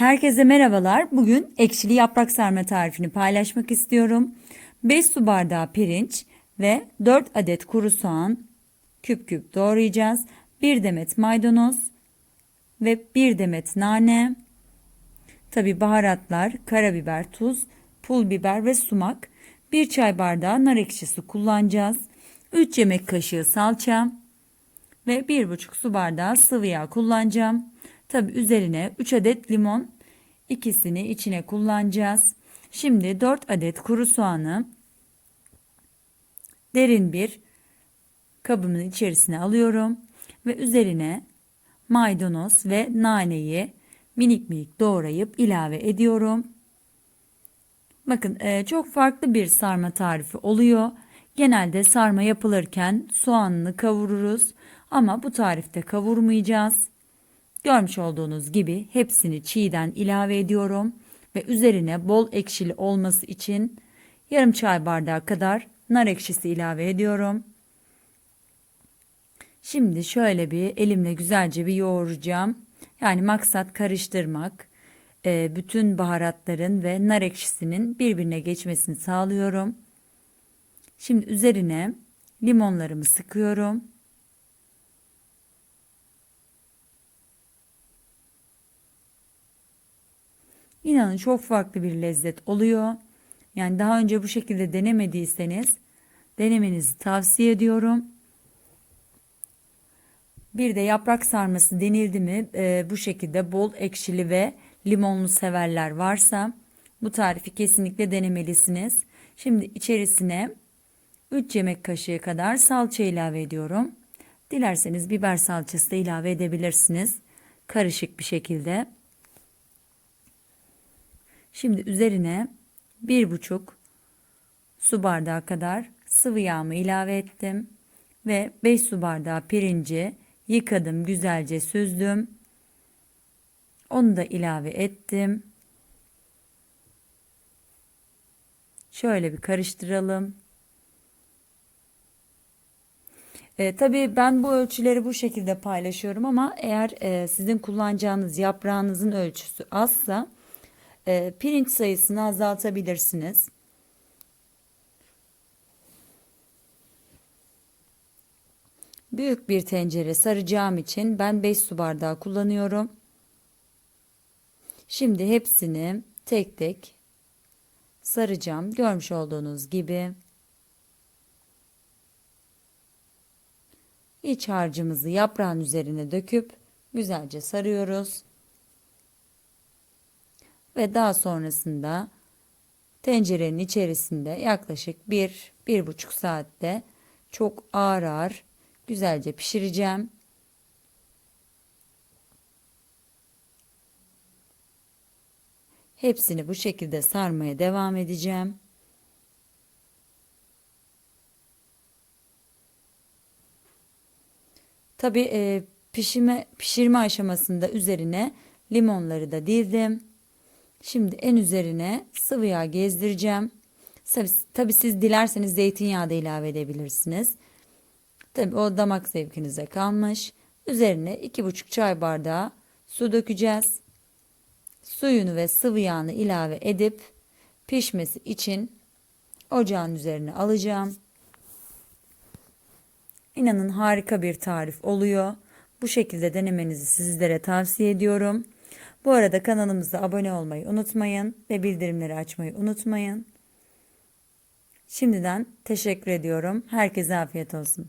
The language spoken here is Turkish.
Herkese merhabalar. Bugün ekşili yaprak sarma tarifini paylaşmak istiyorum. 5 su bardağı pirinç ve 4 adet kuru soğan küp küp doğrayacağız. 1 demet maydanoz ve 1 demet nane. Tabi baharatlar, karabiber, tuz, pul biber ve sumak. 1 çay bardağı nar ekşisi kullanacağız. 3 yemek kaşığı salça ve 1,5 su bardağı sıvı yağ kullanacağım. Tabi üzerine 3 adet limon ikisini içine kullanacağız. Şimdi 4 adet kuru soğanı derin bir kabımın içerisine alıyorum ve üzerine maydanoz ve naneyi minik minik doğrayıp ilave ediyorum. Bakın e, çok farklı bir sarma tarifi oluyor. Genelde sarma yapılırken soğanını kavururuz ama bu tarifte kavurmayacağız. Görmüş olduğunuz gibi hepsini çiğden ilave ediyorum ve üzerine bol ekşili olması için yarım çay bardağı kadar nar ekşisi ilave ediyorum. Şimdi şöyle bir elimle güzelce bir yoğuracağım. Yani maksat karıştırmak. E, bütün baharatların ve nar ekşisinin birbirine geçmesini sağlıyorum. Şimdi üzerine limonlarımı sıkıyorum. İnanın çok farklı bir lezzet oluyor. Yani daha önce bu şekilde denemediyseniz denemenizi tavsiye ediyorum. Bir de yaprak sarması denildi mi e, bu şekilde bol ekşili ve limonlu severler varsa bu tarifi kesinlikle denemelisiniz. Şimdi içerisine 3 yemek kaşığı kadar salça ilave ediyorum. Dilerseniz biber salçası da ilave edebilirsiniz. Karışık bir şekilde. Şimdi üzerine bir buçuk su bardağı kadar sıvı yağımı ilave ettim ve 5 su bardağı pirinci yıkadım güzelce süzdüm. Onu da ilave ettim. Şöyle bir karıştıralım. E, tabii ben bu ölçüleri bu şekilde paylaşıyorum ama eğer e, sizin kullanacağınız yaprağınızın ölçüsü azsa e, pirinç sayısını azaltabilirsiniz. Büyük bir tencere saracağım için ben 5 su bardağı kullanıyorum. Şimdi hepsini tek tek saracağım. Görmüş olduğunuz gibi. İç harcımızı yaprağın üzerine döküp güzelce sarıyoruz ve daha sonrasında tencerenin içerisinde yaklaşık 1 bir, 1,5 saatte çok ağır ağır güzelce pişireceğim. Hepsini bu şekilde sarmaya devam edeceğim. Tabi e, pişirme, pişirme aşamasında üzerine limonları da dizdim. Şimdi en üzerine sıvı yağ gezdireceğim. Tabi, tabi siz dilerseniz zeytinyağı da ilave edebilirsiniz. Tabi o damak zevkinize kalmış. Üzerine 2,5 çay bardağı su dökeceğiz. Suyunu ve sıvı yağını ilave edip pişmesi için ocağın üzerine alacağım. İnanın harika bir tarif oluyor. Bu şekilde denemenizi sizlere tavsiye ediyorum. Bu arada kanalımıza abone olmayı unutmayın ve bildirimleri açmayı unutmayın. Şimdiden teşekkür ediyorum. Herkese afiyet olsun.